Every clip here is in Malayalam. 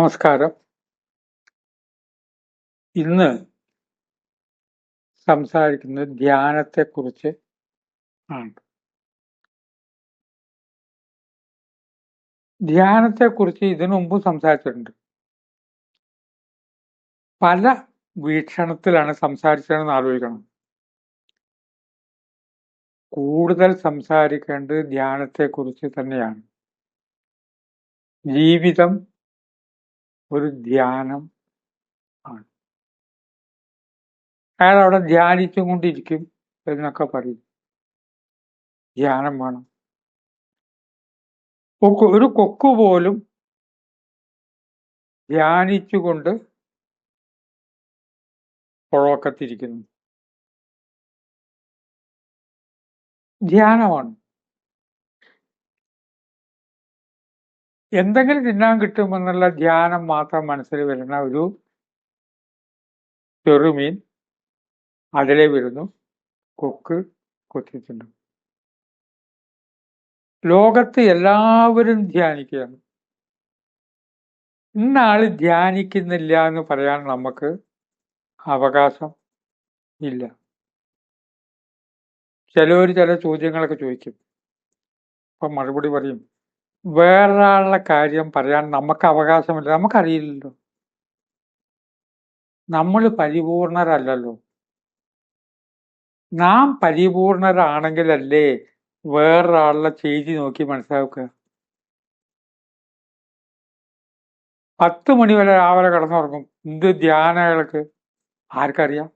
നമസ്കാരം. ഇന്ന് സംസാരിക്കുന്നത് ധ്യാനത്തെക്കുറിച്ച് ആണ്. ധ്യാനത്തെക്കുറിച്ച് ഇതിനു മുമ്പ് സംസാരിച്ചിട്ടുണ്ട്. പല വീക്ഷണത്തിലാണ് സംസാരിച്ചതെന്ന് ആലോചിക്കണം. കൂടുതൽ സംസാരിക്കേണ്ടത് ധ്യാനത്തെക്കുറിച്ച് തന്നെയാണ്. ജീവിതം ഒരു ധ്യാനം ആണ്. അയാൾ അവിടെ ധ്യാനിച്ചു കൊണ്ടിരിക്കും എന്നൊക്കെ പറയും. ധ്യാനം വേണം. ഒരു കൊക്ക് പോലും ധ്യാനിച്ചുകൊണ്ട് പുഴക്കത്തിരിക്കുന്നു ധ്യാനമാണ്. എന്തെങ്കിലും തിന്നാൻ കിട്ടുമെന്നുള്ള ധ്യാനം മാത്രം മനസ്സിൽ വരുന്ന ഒരു ചെറുമീൻ അതിലെ വരുന്നു. കൊക്ക് കൊത്തിത്തിന്നു ലോകത്ത് എല്ലാവരും ധ്യാനിക്കുകയാണ്. ഇന്നാൾ ധ്യാനിക്കുന്നില്ല എന്ന് പറയാൻ നമുക്ക് അവകാശം ഇല്ല. ചിലവർ ചില ചോദ്യങ്ങളൊക്കെ ചോദിക്കും. അപ്പം മറുപടി പറയും. വേറൊരാളുടെ കാര്യം പറയാൻ നമുക്ക് അവകാശമില്ല നമുക്കറിയില്ലല്ലോ. നമ്മൾ പരിപൂർണരല്ലല്ലോ. നാം പരിപൂർണരാണെങ്കിലല്ലേ വേറൊരാളുടെ ചെയ്തി നോക്കി മനസ്സിലാക്കുക പത്ത് മണി വരെ രാവിലെ കിടന്നുറങ്ങും. എന്ത് ധ്യാനകൾക്ക് ആർക്കറിയാം?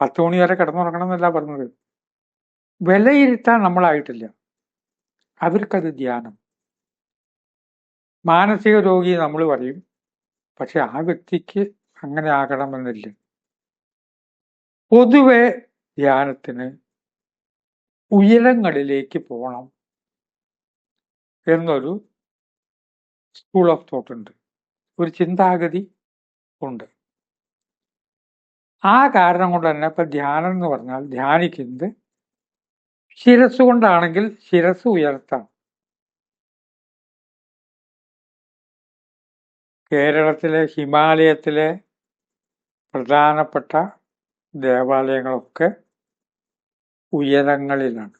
പത്ത് മണി വരെ കിടന്നുറങ്ങണം എന്നല്ല പറഞ്ഞത്. വിലയിരുത്താൻ നമ്മളായിട്ടില്ല. അവർക്കത് ധ്യാനം. മാനസിക രോഗി നമ്മൾ പറയും പക്ഷെ ആ വ്യക്തിക്ക് അങ്ങനെ ആകണമെന്നില്ല. പൊതുവെ ധ്യാനത്തിന് ഉയരങ്ങളിലേക്ക് പോകണം എന്നൊരു സ്കൂൾ ഓഫ് തോട്ട് ഉണ്ട്. ഒരു ചിന്താഗതി ഉണ്ട്. ആ കാരണം കൊണ്ട് തന്നെ ഇപ്പൊ ധ്യാനം എന്ന് പറഞ്ഞാൽ ധ്യാനിക്കുന്നത് ശിരസ് കൊണ്ടാണെങ്കിൽ ശിരസ് ഉയർത്താം. കേരളത്തിലെ ഹിമാലയത്തിലെ പ്രധാനപ്പെട്ട ദേവാലയങ്ങളൊക്കെ ഉയരങ്ങളിലാണ്.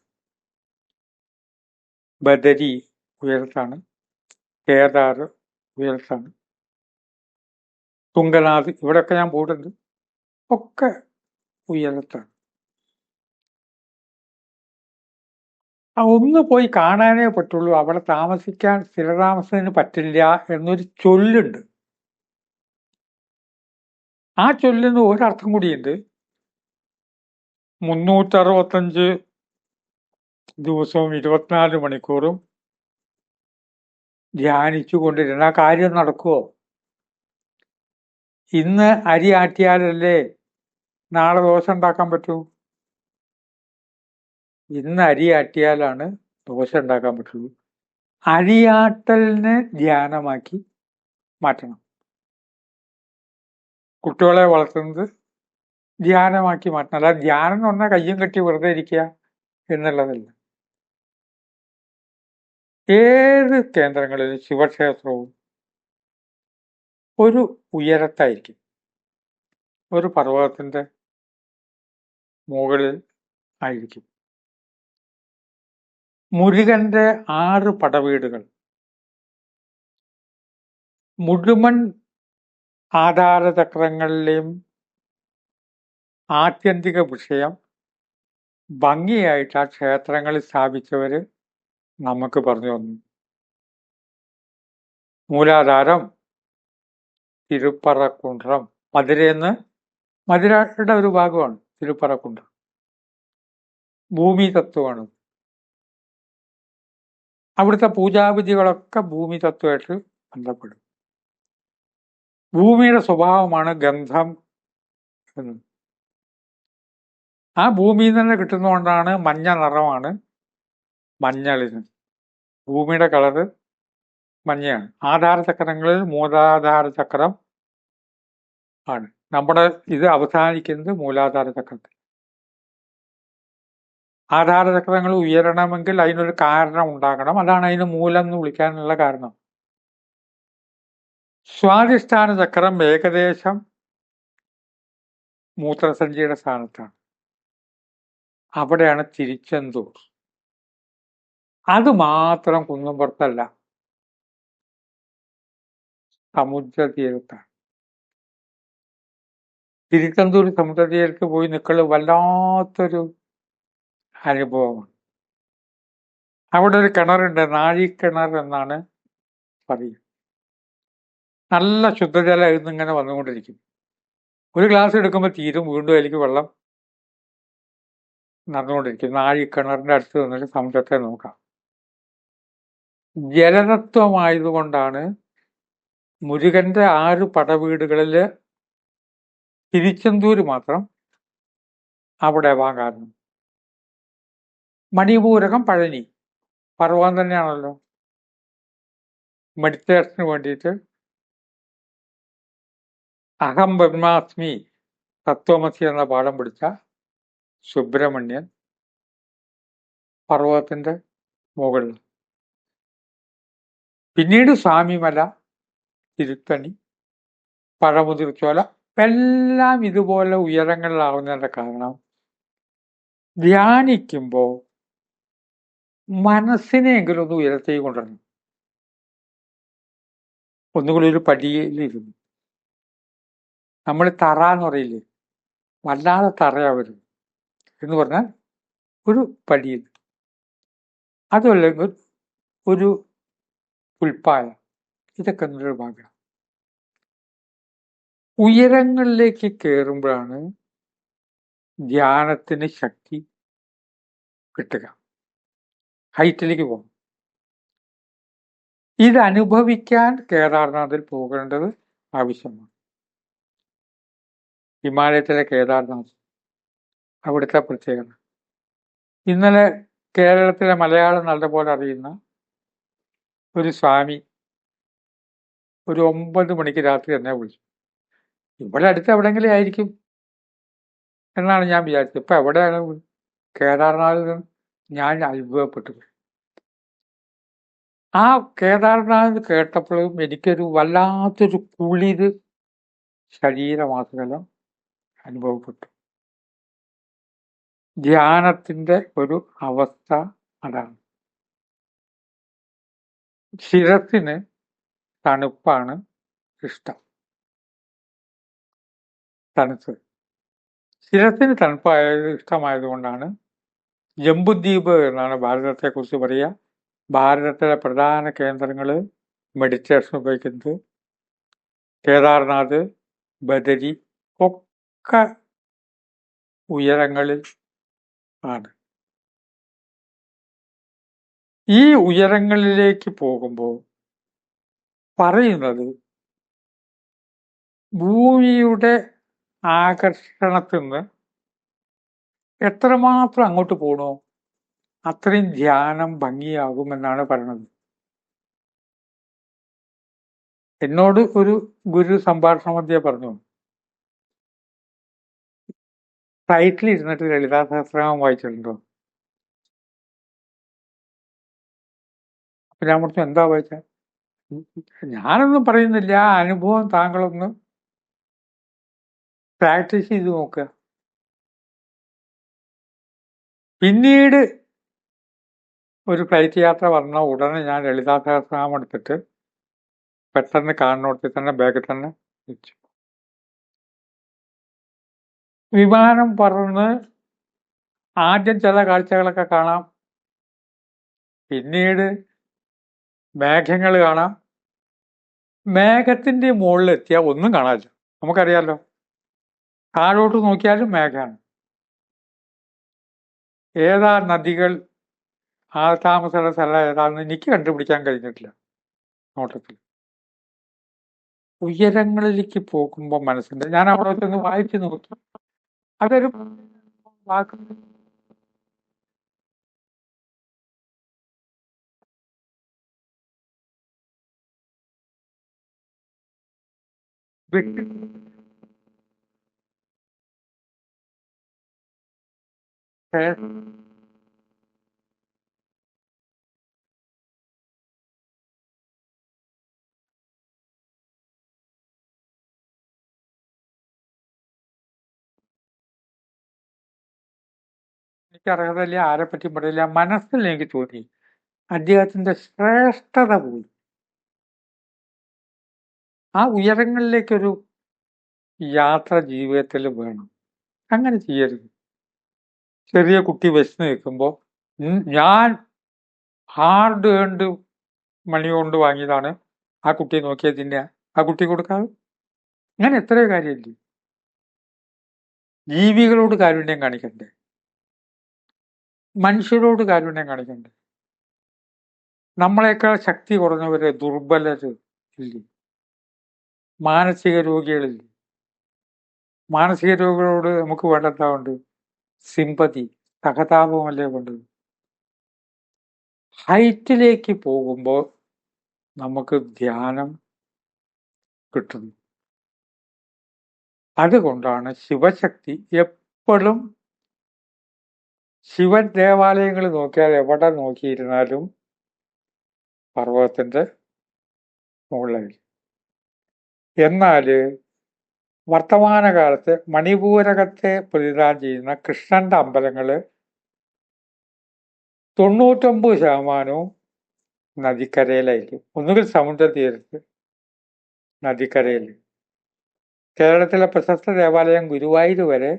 ബദരി ഉയരത്താണ് കേദാർ ഉയരത്താണ് തുങ്കനാഥ് ഇവിടെയൊക്കെ ഞാൻ പോയിട്ടുണ്ട്. ഒക്കെ ഉയരത്താണ്. ഒന്ന് പോയി കാണാനേ പറ്റുള്ളൂ. അവിടെ താമസിക്കാൻ സ്ഥിരതാമസത്തിന് പറ്റില്ല എന്നൊരു ചൊല്ലുണ്ട്. ആ ചൊല്ലിന് ഒരർത്ഥം കൂടിയുണ്ട്. മുന്നൂറ്ററുപത്തഞ്ച് ദിവസവും ഇരുപത്തിനാല് മണിക്കൂറും ധ്യാനിച്ചു കൊണ്ടിരുന്ന കാര്യം നടക്കുമോ ഇന്ന് അരി ആട്ടിയാലല്ലേ നാളെ ദോശ ഉണ്ടാക്കാൻ പറ്റൂ? ഇന്ന് അരിയാട്ടിയാലാണ് ദോശ ഉണ്ടാക്കാൻ പറ്റുള്ളൂ. അരിയാട്ടലിനെ ധ്യാനമാക്കി മാറ്റണം. കുട്ടികളെ വളർത്തുന്നത് ധ്യാനമാക്കി മാറ്റണം. അല്ലാതെ ധ്യാനം എന്ന് പറഞ്ഞാൽ കയ്യും കെട്ടി വെറുതെ ഇരിക്കുക എന്നുള്ളതല്ല. ഏത് കേന്ദ്രങ്ങളിലും ശിവക്ഷേത്രവും ഒരു ഉയരത്തായിരിക്കും. ഒരു പർവതത്തിന്റെ മുകളിൽ ആയിരിക്കും. മുരുകന്റെ ആറ് പടവീടുകൾ. മുഴുവൻ ആധാരചക്രങ്ങളിലെയും ആത്യന്തിക വിഷയം ഭംഗിയായിട്ട് ആ ക്ഷേത്രങ്ങളിൽ സ്ഥാപിച്ചവര് നമുക്ക് പറഞ്ഞു തന്നു. മൂലാധാരം തിരുപ്പറക്കുണ്ട്രം മധുരയെന്ന് മധുരയുടെ ഒരു ഭാഗമാണ് തിരുപ്പറക്കുണ്ട്രം. ഭൂമി തത്വമാണ് അവിടുത്തെ പൂജാവിധികളൊക്കെ ഭൂമി തത്വമായിട്ട് ബന്ധപ്പെടും. ഭൂമിയുടെ സ്വഭാവമാണ് ഗന്ധം എന്ന്. ആ ഭൂമിയിൽ നിന്ന് കിട്ടുന്നതുകൊണ്ടാണ് മഞ്ഞ നിറമാണ് മഞ്ഞളിന്. ഭൂമിയുടെ കളറ് മഞ്ഞയാണ്. ആധാര ചക്രങ്ങളിൽ മൂലാധാര ചക്രം ആണ്. നമ്മുടെ ഇത് അവസാനിക്കുന്നത് മൂലാധാര ചക്രത്തിൽ. ആധാര ചക്രങ്ങൾ ഉയരണമെങ്കിൽ അതിനൊരു കാരണം ഉണ്ടാകണം. അതാണ് അതിന് മൂലം എന്ന് വിളിക്കാനുള്ള കാരണം. സ്വാധിഷ്ഠാന ചക്രം ഏകദേശം മൂത്രസഞ്ചിയുടെ സ്ഥാനത്താണ്. അവിടെയാണ് തിരിച്ചെന്തൂർ. അത് മാത്രം കുന്നുംപുറത്തല്ല. സമുദ്ര തീരത്താണ് തിരുത്തന്തൂർ സമുദ്രതീരത്ത് പോയി നിൽക്കൽ വല്ലാത്തൊരു അനുഭവമാണ് അവിടെ ഒരു കിണറുണ്ട് നാഴിക്കിണർ എന്നാണ് പറയുക നല്ല ശുദ്ധജലം ഇങ്ങനെ വന്നുകൊണ്ടിരിക്കും. ഒരു ഗ്ലാസ് എടുക്കുമ്പോൾ തീരും വീണ്ടും അതിലേക്ക് വെള്ളം നടന്നുകൊണ്ടിരിക്കും. നാഴിക്കിണറിന്റെ അടുത്ത് നിന്നിട്ട് സമുദ്രത്തെ നോക്കാം. ജലതത്വമായതുകൊണ്ടാണ് മുരുകന്റെ ആറ് പടവീടുകളിൽ തിരിച്ചെന്തൂര് മാത്രം അവിടെ കാരണം മണിപൂരകം പഴനി. പർവതം തന്നെയാണല്ലോ. മെഡിറ്റേഷന് വേണ്ടിയിട്ട് അഹം ബ്രഹ്മാസ്മി തത്വമസി എന്ന പാഠം പിടിച്ച സുബ്രഹ്മണ്യൻ പർവതത്തിന്റെ മുകളിൽ. പിന്നീട് സ്വാമിമല തിരുത്തണി പഴമുതിർച്ചോല എല്ലാം ഇതുപോലെ ഉയരങ്ങളിലാവുന്നതിന്റെ കാരണം ധ്യാനിക്കുമ്പോൾ മനസ്സിനെങ്കിലും ഒന്ന് ഉയരത്തേക്ക് കൊണ്ടുവരണം ഒന്നുകൂടി ഒരു പടിയിലിരുന്നു നമ്മൾ തറ എന്ന് പറയില്ലേ? വല്ലാതെ തറയാവരുത് വരും എന്ന് പറഞ്ഞാൽ ഒരു പടിയിൽ. അതുമല്ലെങ്കിൽ ഒരു ഉൽപ്പായ ഇതൊക്കെ എന്നൊരു ഭാഗ്യം ഉയരങ്ങളിലേക്ക് കയറുമ്പോഴാണ് ധ്യാനത്തിന് ശക്തി കിട്ടുക. ഹൈറ്റിലേക്ക് പോകും. ഇത് അനുഭവിക്കാൻ കേദാർനാഥിൽ പോകേണ്ടത് ആവശ്യമാണ്. ഹിമാലയത്തിലെ കേദാർനാഥ് അവിടുത്തെ പ്രത്യേകത. ഇന്നലെ കേരളത്തിലെ മലയാളം നല്ലപോലെ അറിയുന്ന ഒരു സ്വാമി ഒരു ഒമ്പത് മണിക്ക് രാത്രി എന്നെ വിളിച്ചു. ഇവിടെ അടുത്ത് എവിടെയെങ്കിലും ആയിരിക്കും എന്നാണ് ഞാൻ വിചാരിച്ചത്. ഇപ്പം എവിടെയാണ് കേദാർനാഥിൽ ഞാൻ അത്ഭുതപ്പെട്ടു ആ കേദാർനാഥ് കേട്ടപ്പോഴും എനിക്കൊരു വല്ലാത്തൊരു കുളിര് ശരീരമാസകലം അനുഭവപ്പെട്ടു. ധ്യാനത്തിന്റെ ഒരു അവസ്ഥ അതാണ്. ശിരത്തിന് തണുപ്പാണ് ഇഷ്ടം. തണുത്ത് ശിരത്തിന് തണുപ്പായത് ഇഷ്ടമായതുകൊണ്ടാണ് ജംബുദ്വീപ് എന്നാണ് ഭാരതത്തെക്കുറിച്ച് പറയുക. ഭാരതത്തിലെ പ്രധാന കേന്ദ്രങ്ങൾ മെഡിറ്റേഷൻ ഉപയോഗിക്കുന്നത് കേദാർനാഥ് ബദരി ഒക്കെ ഉയരങ്ങളിൽ ആണ്. ഈ ഉയരങ്ങളിലേക്ക് പോകുമ്പോൾ പറയുന്നത് ഭൂമിയുടെ ആകർഷണത്തിൽ എത്രമാത്രം അങ്ങോട്ട് പോണോ? അത്രയും ധ്യാനം ഭംഗിയാകുമെന്നാണ് പറയുന്നത് എന്നോട് ഒരു ഗുരു സംഭാഷണ മധ്യ പറഞ്ഞു. ഫ്ലൈറ്റിൽ ഇരുന്നിട്ട് ലളിതാ സഹസ്രനാമം വായിച്ചിട്ടുണ്ടോ? അപ്പൊ ഞാൻ പറഞ്ഞു എന്താ വായിച്ച? ഞാനൊന്നും പറയുന്നില്ല അനുഭവം താങ്കളൊന്ന് പ്രാക്ടീസ് ചെയ്ത് നോക്കുക പിന്നീട് ഒരു ഫ്ലൈറ്റ് യാത്ര വന്ന ഉടനെ ഞാൻ ലളിതാ സഹസ്രനാമം എടുത്തിട്ട് പെട്ടെന്ന് കാണോട്ടി തന്നെ ബാഗിൽ തന്നെ വെച്ചു വിമാനം പറന്ന് ആദ്യം ചില കാഴ്ചകളൊക്കെ കാണാം. പിന്നീട് മേഘങ്ങൾ കാണാം. മേഘത്തിന്റെ മുകളിൽ എത്തിയാൽ ഒന്നും കാണാനില്ല നമുക്കറിയാലോ. താഴോട്ട് നോക്കിയാലും മേഘമാണ്. ഏതാ നദികൾ ആ താമസമുള്ള സ്ഥലം ഏതാണെന്ന് എനിക്ക് കണ്ടുപിടിക്കാൻ കഴിഞ്ഞിട്ടില്ല നോട്ടത്തിൽ. ഉയരങ്ങളിലേക്ക് പോകുമ്പോൾ മനസ്സിന്റെ ഞാൻ അവിടെ ഒന്ന് വായിച്ചു നോക്കി. അതൊരു വാക്ക്. prayer എനിക്ക് ആരെ ആരെപ്പറ്റി പറയില്ല? മനസ്സിൽ എനിക്ക് തോന്നി. അദ്ദേഹത്തിന്റെ ശ്രേഷ്ഠത പോയി. ആ ഉയരങ്ങളിലേക്കൊരു യാത്ര ജീവിതത്തിൽ വേണം. അങ്ങനെ ചെയ്യരുത്. ചെറിയ കുട്ടി വിശന്ന് നിൽക്കുമ്പോൾ ഞാൻ ഹാർഡ് ഏൺഡ് മണി കൊണ്ട് വാങ്ങിയതാണ്. ആ കുട്ടിയെ നോക്കിയത് ആ കുട്ടി കൊടുക്കാതെ? ഞാൻ എത്രയോ കാര്യമില്ല ജീവികളോട് കാരുണ്യം കാണിക്കണ്ടേ? മനുഷ്യരോട് കാരുണ്യം കാണിക്കണ്ടേ? നമ്മളെക്കാൾ ശക്തി കുറഞ്ഞവര് ദുർബലര് ഇല്ലേ? മാനസിക രോഗികളില്ലേ? മാനസിക രോഗികളോട് നമുക്ക് വേണ്ടതാവുണ്ട് സിമ്പതി സഹതാപമല്ലേ കൊണ്ടത്? ഹൈറ്റിലേക്ക് പോകുമ്പോൾ നമുക്ക് ധ്യാനം കിട്ടുന്നു. അതുകൊണ്ടാണ് ശിവശക്തി എപ്പോഴും ശിവൻ ദേവാലയങ്ങൾ നോക്കിയാൽ എവിടെ നോക്കിയിരുന്നാലും പർവതത്തിന്റെ മുകളിലായിരിക്കും. എന്നാൽ വർത്തമാനകാലത്ത് മണിപൂരകത്തെ പ്രതിദാനം ചെയ്യുന്ന കൃഷ്ണന്റെ അമ്പലങ്ങൾ തൊണ്ണൂറ്റൊമ്പത് ശതമാനവും നദിക്കരയിലായിരിക്കും. ഒന്നുകിൽ സമുദ്ര തീരത്ത് നദിക്കരയിൽ കേരളത്തിലെ പ്രശസ്ത ദേവാലയം ഗുരുവായൂർ വരെ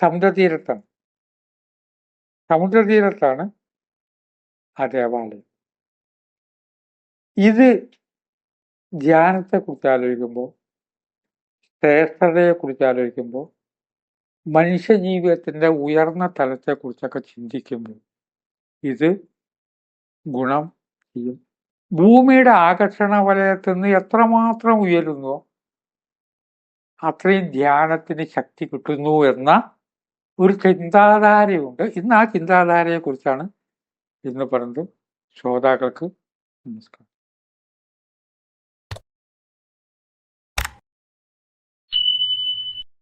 സമുദ്രതീരത്താണ് സമുദ്രതീരത്താണ് ആ ദേവാലയം. ഇത് ധ്യാനത്തെ കുറിച്ച് ആലോചിക്കുമ്പോൾ ശ്രേഷ്ഠതയെ കുറിച്ച് ആലോചിക്കുമ്പോൾ മനുഷ്യ ജീവിതത്തിന്റെ ഉയർന്ന തലത്തെക്കുറിച്ചൊക്കെ ചിന്തിക്കുമ്പോൾ ഇത് ഗുണം ചെയ്യും. ഭൂമിയുടെ ആകർഷണ വലയത്തിൽ നിന്ന് എത്രമാത്രം ഉയരുന്നോ അത്രയും ധ്യാനത്തിന് ശക്തി കിട്ടുന്നു എന്ന ഒരു ചിന്താധാരയുണ്ട്. ഇന്ന് ആ ചിന്താധാരയെ കുറിച്ചാണ് ഇന്ന് പറഞ്ഞത് ശ്രോതാക്കൾക്ക് നമസ്കാരം.